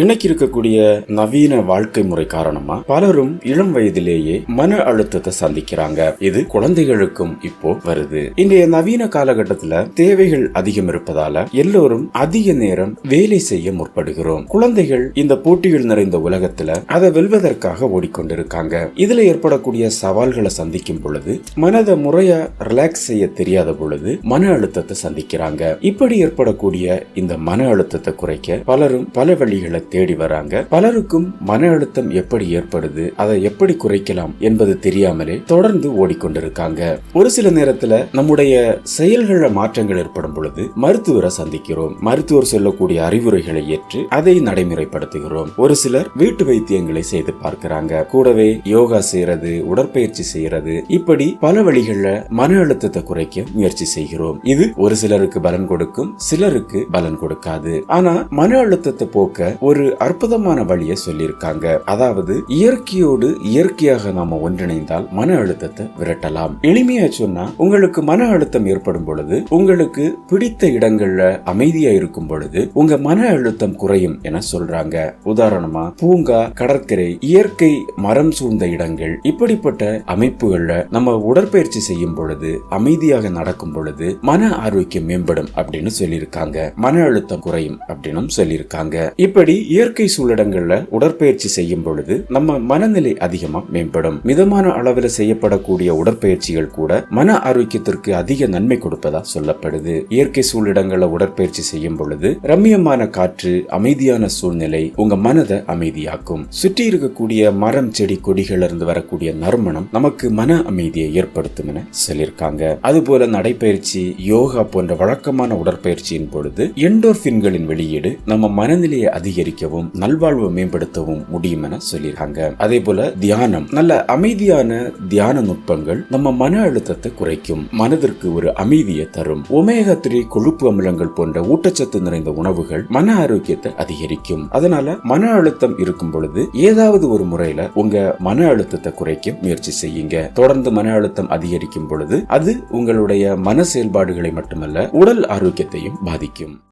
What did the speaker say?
இன்னைக்கு இருக்கக்கூடிய நவீன வாழ்க்கை முறை காரணமா பலரும் இளம் வயதிலேயே மன அழுத்தத்தை சந்திக்கிறாங்க. இது குழந்தைகளுக்கும் இப்போ வருது. இன்றைய நவீன காலகட்டத்துல தேவைகள் அதிகம் இருப்பதால எல்லோரும் அதிக நேரம் வேலை செய்ய முற்படுகிறோம். குழந்தைகள் இந்த போட்டிகள் நிறைந்த உலகத்துல அதை வெல்வதற்காக ஓடிக்கொண்டிருக்காங்க. இதுல ஏற்படக்கூடிய சவால்களை சந்திக்கும் பொழுது மனதை முறையா ரிலாக்ஸ் செய்ய தெரியாத பொழுது மன அழுத்தத்தை சந்திக்கிறாங்க. இப்படி ஏற்படக்கூடிய இந்த மன அழுத்தத்தை குறைக்க பலரும் பல வழிகளை தேடி வராங்க. பலருக்கும் மன அழுத்தம் எப்படி ஏற்படுது அதை எப்படி குறைக்கலாம் என்பது தெரியாமலே தொடர்ந்து ஓடிக்கொண்டிருக்காங்க. ஒரு சில நேரத்துல நம்முடைய செயல்கள மாற்றங்கள் ஏற்படும் பொழுது மருத்துவரை சந்திக்கிறோம். மருத்துவர் சொல்லக்கூடிய அறிவுரைகளை ஏற்று அதை நடைமுறைப்படுத்துகிறோம். ஒரு சிலர் வீட்டு வைத்தியங்களை செய்து பார்க்கிறாங்க. கூடவே யோகா செய்யறது உடற்பயிற்சி செய்யறது இப்படி பல வழிகள்ல மன அழுத்தத்தை குறைக்க முயற்சி செய்கிறோம். இது ஒரு சிலருக்கு பலன் கொடுக்கும் சிலருக்கு பலன் கொடுக்காது. ஆனா மன அழுத்தத்தை போக்க ஒரு அற்புதமான வழியை சொல்லியிருக்காங்க. அதாவது இயற்கையோடு இயற்கையாக நாம ஒன்றிணைந்தால் மன அழுத்தத்தை விரட்டலாம். எளிமையா சொன்னா உங்களுக்கு மன அழுத்தம் ஏற்படும் பொழுது உங்களுக்கு பிடித்த இடங்கள்ல அமைதியா இருக்கும் பொழுது உங்க மன அழுத்தம் குறையும் என சொல்றாங்க. உதாரணமா பூங்கா கடற்கரை இயற்கை மரம் சூழ்ந்த இடங்கள் இப்படிப்பட்ட அமைப்புகள்ல நம்ம உடற்பயிற்சி செய்யும் பொழுது அமைதியாக நடக்கும் பொழுது மன ஆரோக்கியம் மேம்படும் அப்படின்னு சொல்லியிருக்காங்க. மன அழுத்தம் குறையும் அப்படின்னு சொல்லியிருக்காங்க. இப்படி இயற்கை சூழடங்கள்ல உடற்பயிற்சி செய்யும் பொழுது நம்ம மனநிலை அதிகமா மேம்படும். மிதமான அளவில் செய்யப்படக்கூடிய உடற்பயிற்சிகள் கூட மன ஆரோக்கியத்திற்கு அதிக நன்மை கொடுப்பதா சொல்லப்படுது. இயற்கை சூழிடங்கள்ல உடற்பயிற்சி செய்யும் பொழுது ரம்மியமான காற்று அமைதியான சூழ்நிலை உங்க மனதை அமைதியாக்கும். சுற்றி இருக்கக்கூடிய மரம் செடி கொடிகள் இருந்து வரக்கூடிய நறுமணம் நமக்கு மன அமைதியை ஏற்படுத்தும் என சொல்லியிருக்காங்க. அதுபோல நடைப்பயிற்சி யோகா போன்ற வழக்கமான உடற்பயிற்சியின் பொழுது எண்டோர்பின்களின் வெளியீடு நம்ம மனநிலையை அதிகரி அதிகரிக்கவும் நல்வாழ்வை மேம்படுத்தவும் முடியும் என சொல்லியிருக்காங்க. அதே போல தியானம். நல்ல அமைதியான தியான நுட்பங்கள் நம்ம மன அழுத்தத்தை குறைக்கும். மனதிற்கு ஒரு அமைதியை தரும். ஒமேகா த்ரீ கொழுப்பு அமிலங்கள் போன்ற ஊட்டச்சத்து நிறைந்த உணவுகள் மன ஆரோக்கியத்தை அதிகரிக்கும். அதனால மன அழுத்தம் இருக்கும் பொழுது ஏதாவது ஒரு முறையில உங்க மன அழுத்தத்தை குறைக்க முயற்சி செய்யுங்க. தொடர்ந்து மன அழுத்தம் அதிகரிக்கும் பொழுது அது உங்களுடைய மன செயல்பாடுகளை மட்டுமல்ல உடல் ஆரோக்கியத்தையும் பாதிக்கும்.